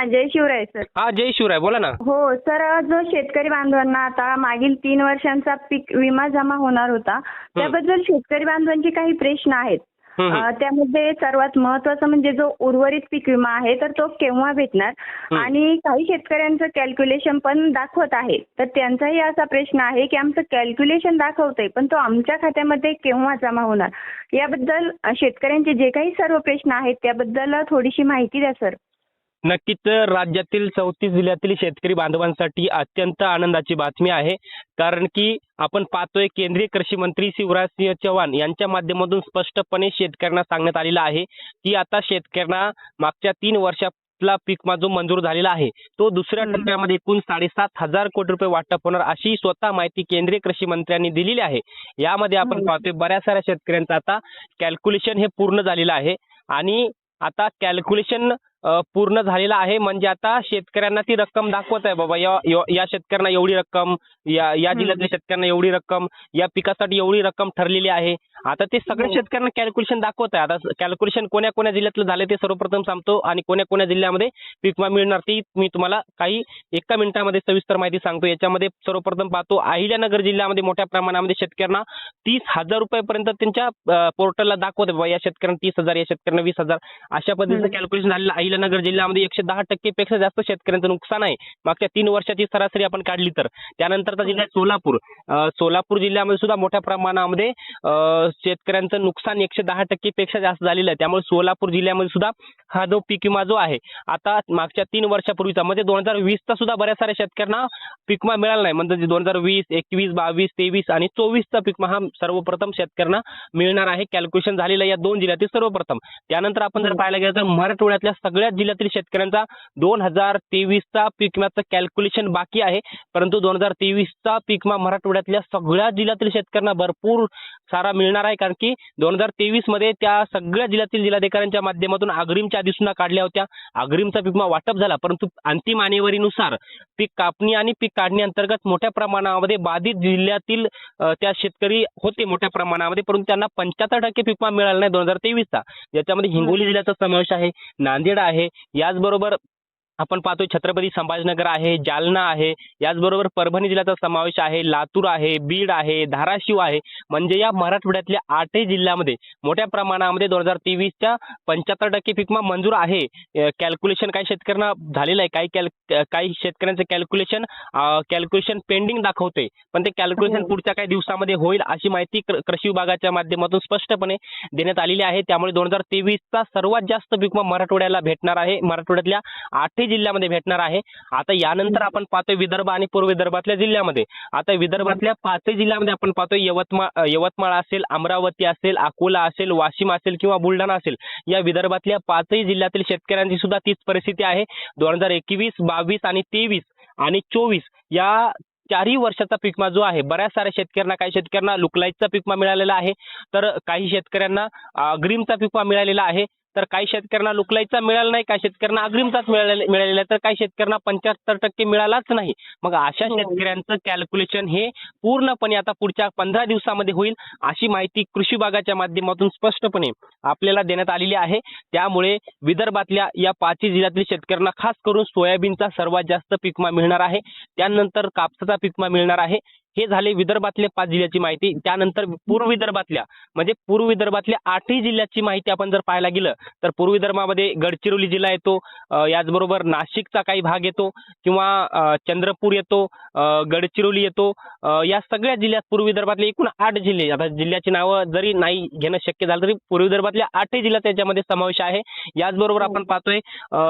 हा जय शिवराय सर. हा जय शिवराय बोला ना. हो सर जो शेतकरी बांधवांना आता मागील तीन वर्षांचा पीक विमा जमा होणार होता त्याबद्दल शेतकरी बांधवांचे काही प्रश्न आहेत. हम्म, हम्म. अं, त्यामध्ये सर्वात महत्वाचं म्हणजे जो उर्वरित पीक विमा आहे तर तो केव्हा भेटणार? आणि काही शेतकऱ्यांचं कॅल्क्युलेशन पण दाखवत आहे. तर त्यांचाही असा प्रश्न आहे की आमचं कॅल्क्युलेशन दाखवतंय पण तो आमच्या खात्यामध्ये केव्हा जमा होणार? याबद्दल अं, शेतकऱ्यांचे जे काही सर्व प्रश्न आहेत त्याबद्दल थोडीशी माहिती द्या सर. नक्कीच राज्यातील चौतीस जिल्ह्यातील शेतकरी बांधवांसाठी अत्यंत आनंदाची बातमी आहे कारण की आपण पाहतोय केंद्रीय कृषी मंत्री शिवराज सिंह चौहान यांच्या माध्यमातून स्पष्टपणे शेतकऱ्यांना सांगण्यात आलेलं आहे की आता शेतकऱ्यांना मागच्या तीन वर्षातला पीक जो मंजूर झालेला आहे तो दुसऱ्या. टप्प्यामध्ये एकूण साडेसात हजार कोटी रुपये वाटप होणार अशी स्वतः माहिती केंद्रीय कृषी मंत्र्यांनी दिलेली आहे यामध्ये आपण. पाहतोय बऱ्याच साऱ्या शेतकऱ्यांचं आता कॅल्क्युलेशन हे पूर्ण झालेलं आहे आणि आता कॅल्क्युलेशन पूर्ण झालेलं आहे. म्हणजे आता शेतकऱ्यांना ती रक्कम दाखवत आहे बाबा. या या- शेतकऱ्यांना एवढी रक्कम या या. जिल्ह्यातल्या शेतकऱ्यांना एवढी रक्कम या पिकासाठी एवढी रक्कम ठरलेली आहे. आता ते सगळ्या हो. शेतकऱ्यांना कॅल्क्युलेशन दाखवत आहे आता कॅल्क्युलेशन कोण्या कोण्या जिल्ह्यातलं झालं ते सर्वप्रथम सांगतो आणि कोण्या कोण्या जिल्ह्यामध्ये पीक विमा मिळणार ती मी तुम्हाला काही एका मिनिटामध्ये सविस्तर माहिती सांगतो याच्यामध्ये सर्वप्रथम पाहतो अहिल्यानगर जिल्ह्यामध्ये मोठ्या प्रमाणामध्ये शेतकऱ्यांना तीस हजार रुपयापर्यंत त्यांच्या पोर्टलला दाखवते बाबा या शेतकऱ्यांना तीस हजार या शेतकऱ्यांना वीस हजार अशा पद्धतीचं. कॅल्क्युलेशन झालेलं आहे. अहिल्यानगर जिल्ह्यामध्ये एकशे दहा टक्केपेक्षा जास्त शेतकऱ्यांचं नुकसान आहे मागच्या तीन वर्षाची सरासरी आपण काढली तर त्यानंतरचा जिल्हा आहे सोलापूर सोलापूर जिल्ह्यामध्ये सुद्धा मोठ्या प्रमाणामध्ये अं, शेतकऱ्यांचं नुकसान एकशे दहा टक्केपेक्षा जास्त झालेलं आहे. त्यामुळे सोलापूर जिल्ह्यामध्ये सुद्धा हा जो पीक विमा जो आहे आता मागच्या तीन वर्षापूर्वीचा म्हणजे दोन हजार वीसचा सुद्धा बऱ्याच साऱ्या शेतकऱ्यांना पीक विमा मिळाला नाही. म्हणजे दोन हजार वीस एकवीस बावीस तेवीस आणि चोवीसचा पीक विमा हा सर्वप्रथम शेतकऱ्यांना मिळणार आहे. कॅल्क्युलेशन झालेलं आहे या दोन जिल्ह्यातील सर्वप्रथम. त्यानंतर आपण जर. पाहायला गेलं तर मराठवाड्यातल्या सगळ्याच जिल्ह्यातील शेतकऱ्यांचा दोन हजार तेवीसचा पीक विम्याचं कॅल्क्युलेशन बाकी आहे. परंतु दोन हजार तेवीसचा पीक विमा मराठवाड्यातल्या सगळ्या जिल्ह्यातील शेतकऱ्यांना भरपूर सारा मिळणार आहे. कारण की दोन हजार तेवीसमध्ये त्या सगळ्या जिल्ह्यातील जिल्हाधिकाऱ्यांच्या माध्यमातून अग्रिमच्या सुद्धा काढल्या होत्या. अग्रिमचा पीक विमा वाटप झाला. परंतु अंतिम आणेवारीनुसार पीक कापणी आणि पीक काढणी अंतर्गत मोठ्या प्रमाणामध्ये बाधित जिल्ह्यातील त्या शेतकरी होते मोठ्या प्रमाणामध्ये. परंतु त्यांना पंच्याहत्तर टक्के पीक विमा मिळाला नाही दोन हजार तेवीसचा. ज्याच्यामध्ये हिंगोली जिल्ह्याचा समावेश आहे नांदेड आहे. याचबरोबर आपण पाहतोय छत्रपती संभाजीनगर आहे जालना आहे. याचबरोबर परभणी जिल्ह्याचा समावेश आहे लातूर आहे बीड आहे धाराशिव आहे. म्हणजे या मराठवाड्यातल्या आठही जिल्ह्यामध्ये मोठ्या प्रमाणामध्ये दोन हजार तेवीसच्या पंच्याहत्तर टक्के पीक विमा मंजूर आहे. कॅल्क्युलेशन काही शेतकऱ्यांना झालेलं आहे. काही कॅल काही शेतकऱ्यांचं कॅल्क्युलेशन कॅल्क्युलेशन पेंडिंग दाखवते पण ते कॅल्क्युलेशन हो. पुढच्या काही दिवसामध्ये होईल अशी माहिती कृ- कृषी विभागाच्या माध्यमातून स्पष्टपणे देण्यात आलेली आहे. त्यामुळे दोन हजार तेवीसचा सर्वात जास्त पीक विमा मराठवाड्याला भेटणार आहे. मराठवाड्यातल्या आठही जिल्ह्यामध्ये भेटणार आहे. आता यानंतर आपण पाहतोय विदर्भ आणि पूर्व विदर्भातल्या जिल्ह्यामध्ये. आता विदर्भातल्या पाचही जिल्ह्यामध्ये आपण पाहतोय यवतमाळ यवतमाळ असेल अमरावती असेल अकोला असेल वाशिम असेल किंवा बुलढाणा असेल. या विदर्भातल्या पाचही जिल्ह्यातील शेतकऱ्यांची सुद्धा तीच परिस्थिती आहे. दोन हजार एकवीस बावीस आणि तेवीस आणि चोवीस या चारही वर्षाचा पिकमा जो आहे बऱ्याच साऱ्या शेतकऱ्यांना काही शेतकऱ्यांना लुकलाईटचा पिकमा मिळालेला आहे. तर काही शेतकऱ्यांना अग्रिमचा पिकमा मिळालेला आहे. तर काही शेतकऱ्यांना लुकलाईटचा मिळाला नाही काही शेतकऱ्यांना अग्रिमचाच मिळालेला तर काही शेतकऱ्यांना पंच्याहत्तर टक्के मिळालाच नाही. मग अशा हो. शेतकऱ्यांचं कॅल्क्युलेशन हे पूर्णपणे आता पुढच्या पंधरा दिवसामध्ये होईल अशी माहिती कृषी विभागाच्या माध्यमातून स्पष्टपणे आपल्याला देण्यात आलेली आहे. त्यामुळे विदर्भातल्या या पाचही जिल्ह्यातील शेतकऱ्यांना खास करून सोयाबीनचा सर्वात जास्त पीक विमा मिळणार आहे. त्यानंतर कापसाचा पीक विमा मिळणार आहे. हे झाले विदर्भातले पाच जिल्ह्याची माहिती. त्यानंतर पूर्व विदर्भातल्या म्हणजे पूर्व विदर्भातल्या आठही जिल्ह्याची माहिती आपण जर पाहायला गेलं तर पूर्व विदर्भामध्ये गडचिरोली जिल्हा येतो याचबरोबर नाशिकचा काही भाग येतो किंवा चंद्रपूर येतो गडचिरोली येतो या सगळ्या जिल्ह्यात पूर्व विदर्भातले एकूण आठ जिल्हे आता जिल्ह्याची नावं जरी नाही घेणं शक्य झालं तरी पूर्व विदर्भातल्या आठही जिल्ह्यात त्याच्यामध्ये समावेश आहे. याचबरोबर आपण पाहतोय अ,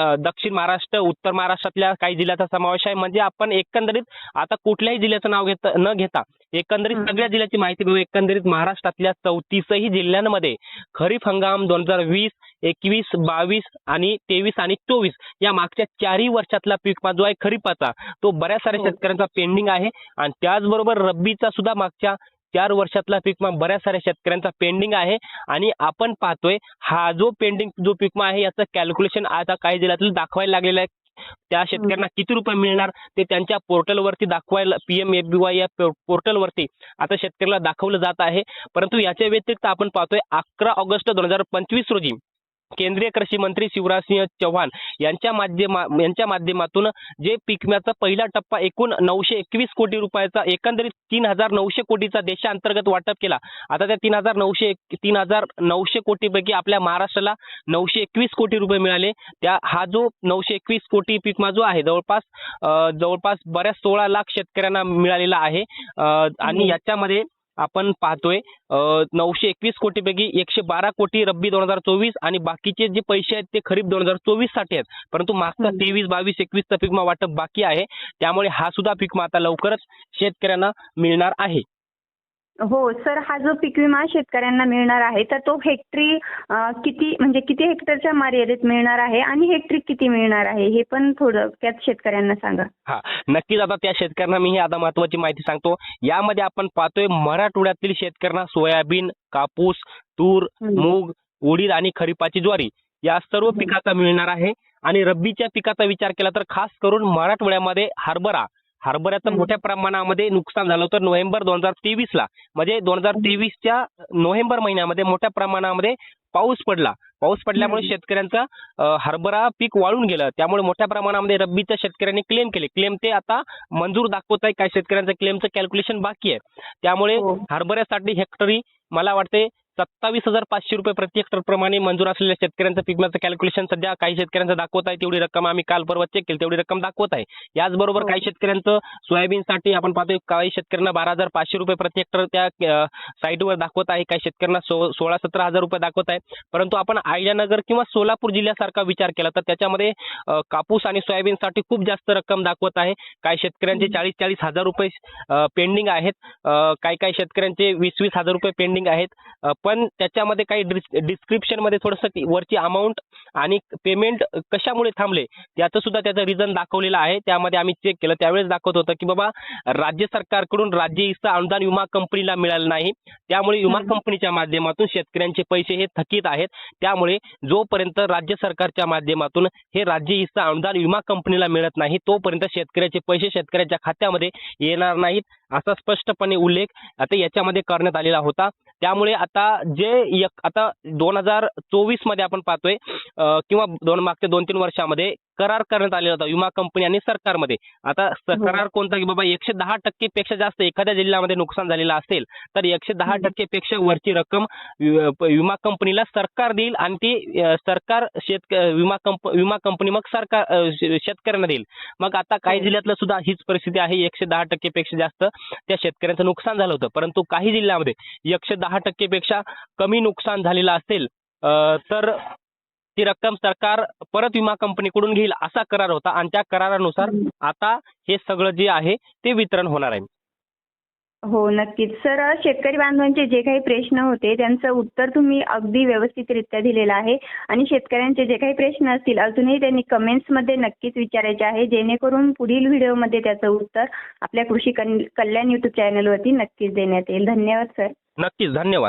अ, दक्षिण महाराष्ट्र उत्तर महाराष्ट्रातल्या काही जिल्ह्याचा समावेश आहे. म्हणजे आपण एकंदरीत आता कुठल्याही जिल्ह्याचं नाव घेता न घेता एकंदरीत. सगळ्या जिल्ह्याची माहिती घेऊ एकंदरीत महाराष्ट्रातल्या चौतीसही जिल्ह्यांमध्ये खरीप हंगाम दोन हजार वीस एकवीस बावीस आणि तेवीस आणि चोवीस या मागच्या चारही वर्षातला पीक जो आहे खरीपाचा तो बऱ्याच साऱ्या हो. शेतकऱ्यांचा पेंडिंग आहे आणि त्याचबरोबर रब्बीचा सुद्धा मागच्या चार वर्षातला पीक विमा बऱ्याच साऱ्या शेतकऱ्यांचा पेंडिंग आहे आणि आपण पाहतोय हा जो पेंडिंग जो पीक विमा आहे याचं कॅल्क्युलेशन आता काही जिल्ह्यातील दाखवायला लागलेलं आहे त्या शेतकऱ्यांना किती रुपये मिळणार ते त्यांच्या पोर्टलवरती दाखवायला P M F B Y या पोर्टलवरती आता शेतकऱ्याला दाखवलं जात आहे. परंतु याच्या व्यतिरिक्त आपण पाहतोय अकरा ऑगस्ट दोन हजार पंचवीस रोजी केंद्रीय कृषी मंत्री शिवराजसिंह चौहान यांच्या माध्यमा यांच्या माध्यमातून जे पीक विम्याचा पहिला टप्पा एकूण नऊशे एकवीस कोटी रुपयाचा एकंदरीत तीन हजार नऊशे कोटीचा देशांतर्गत वाटप केला. आता त्या तीन हजार नऊशे तीन हजार नऊशे कोटीपैकी आपल्या महाराष्ट्राला नऊशे एकवीस कोटी रुपये मिळाले. त्या हा जो नऊशे एकवीस कोटी पीक जो आहे जवळपास जवळपास बऱ्याच सोळा लाख शेतकऱ्यांना मिळालेला आहे. आणि. याच्यामध्ये आपण पाहतोय नऊशे एकवीस कोटीपैकी एकशे बारा कोटी रब्बी दोन हजार चोवीस आणि बाकीचे जे पैसे आहेत ते खरीप दोन हजार चोवीससाठी आहेत. परंतु मागचा. तेवीस बावीस एकवीसचा पीक विमा वाटप बाकी आहे. त्यामुळे हा सुद्धा पीक विमा आता लवकरच शेतकऱ्यांना मिळणार आहे. हो सर हा जो पीक विमा शेतकऱ्यांना मिळणार आहे तर तो हेक्टरी किती म्हणजे किती हेक्टरच्या मर्यादेत मिळणार आहे आणि हेक्टरी किती मिळणार आहे हे पण थोडक्यात शेतकऱ्यांना सांगा हा नक्कीच आता त्या शेतकऱ्यांना मी ही आता महत्वाची माहिती सांगतो यामध्ये आपण पाहतोय मराठवाड्यातील शेतकऱ्यांना सोयाबीन कापूस तूर. मूग उडीद आणि खरीपाची ज्वारी या सर्व. पिकाचा मिळणार आहे आणि रब्बीच्या पिकाचा विचार केला तर खास करून मराठवाड्यामध्ये हरभरा हरभऱ्याचं. मोठ्या प्रमाणामध्ये नुकसान झालं होतं नोव्हेंबर दोन हजार तेवीस ला म्हणजे दोन हजार तेवीसच्या नोव्हेंबर महिन्यामध्ये मोठ्या प्रमाणामध्ये पाऊस पडला पाऊस पडल्यामुळे. शेतकऱ्यांचा हरभरा पीक वाळून गेलं त्यामुळे मोठ्या प्रमाणामध्ये रब्बीच्या शेतकऱ्यांनी क्लेम केले क्लेम ते आता मंजूर दाखवत आहे काही शेतकऱ्यांचं क्लेमचं कॅल्क्युलेशन बाकी आहे त्यामुळे हो. हरभऱ्यासाठी हेक्टरी मला वाटते सत्तावीस हजार पाचशे रुपये प्रति हेक्टर प्रमाणे मंजूर असलेल्या शेतकऱ्यांचं पीक विम्याचं कॅल्क्युलेशन सध्या काही शेतकऱ्यांचं दाखवत आहे. तेवढी रक्कम आम्ही काल परवा चेक केली. तेवढी रक्कम दाखवत आहे. याचबरोबर हो. काही शेतकऱ्यांचं सोयाबीनसाठी आपण पाहतोय काही शेतकऱ्यांना बारा हजार पाचशे रुपये प्रति हेक्टर त्या साईटवर दाखवत आहे. काही शेतकऱ्यांना सो सोळा सतरा हजार रुपये दाखवत आहे. परंतु आपण अहिल्यानगर किंवा सोलापूर जिल्ह्यासारखा विचार केला तर त्याच्यामध्ये कापूस आणि सोयाबीनसाठी खूप जास्त रक्कम दाखवत आहे. काही शेतकऱ्यांचे. चाळीस चाळीस हजार रुपये पेंडिंग आहेत. काही काही शेतकऱ्यांचे वीस वीस हजार रुपये पेंडिंग आहेत. पण त्याच्यामध्ये काही डिस्क्रिप्शनमध्ये थोडंसं वरची अमाऊंट आणि पेमेंट कशामुळे थांबले याचं सुद्धा त्याचं रिझन दाखवलेलं आहे. त्यामध्ये आम्ही चेक केलं. त्यावेळेस दाखवत होतं की बाबा राज्य सरकारकडून राज्य हिस्सा अनुदान विमा कंपनीला मिळालं नाही. त्यामुळे विमा. कंपनीच्या माध्यमातून शेतकऱ्यांचे पैसे हे थकीत आहेत. त्यामुळे जोपर्यंत राज्य सरकारच्या माध्यमातून हे राज्य हिस्सा अनुदान विमा कंपनीला मिळत नाही तोपर्यंत शेतकऱ्याचे पैसे शेतकऱ्याच्या खात्यामध्ये येणार नाहीत असा स्पष्टपणे उल्लेख आता याच्यामध्ये करण्यात आलेला होता. त्यामुळे आता जे एक आता दोन हजार चोवीसमध्ये आपण पाहतोय किंवा दोन मागच्या दोन तीन वर्षामध्ये करार करण्यात आलेला होता विमा कंपनी आणि सरकारमध्ये आता हो. करार कोणता की बाबा एकशे दहा टक्के पेक्षा जास्त एखाद्या जिल्ह्यामध्ये नुकसान झालेलं असेल तर एकशे दहा. टक्के पेक्षा वरची रक्कम विमा कंपनीला सरकार देईल आणि ती सरकार शेत विमा कंप विमा कंपनी मग सरकार शेतकऱ्यांना देईल मग आता काही हो. जिल्ह्यातलं सुद्धा हीच परिस्थिती आहे एकशे दहा टक्के पेक्षा जास्त त्या शेतकऱ्यांचं नुकसान झालं होतं परंतु काही जिल्ह्यामध्ये एकशे दहा टक्केपेक्षा कमी नुकसान झालेलं असेल तर ती रक्कम सरकार परत विमा कंपनीकडून घेईल असा करार होता. आणि त्या करारानुसार. आता हे सगळं जे आहे ते वितरण होणार आहे. हो नक्कीच. सर शेतकरी बांधवांचे जे काही प्रश्न होते त्यांचं उत्तर तुम्ही अगदी व्यवस्थितरित्या दिलेलं आहे. आणि शेतकऱ्यांचे जे काही प्रश्न असतील अजूनही त्यांनी कमेंट्समध्ये नक्कीच विचारायचे आहे. जेणेकरून पुढील व्हिडिओमध्ये त्याचं उत्तर आपल्या कृषी कल्याण यूट्यूब चॅनलवरती नक्कीच देण्यात येईल. धन्यवाद सर. नक्कीच. धन्यवाद.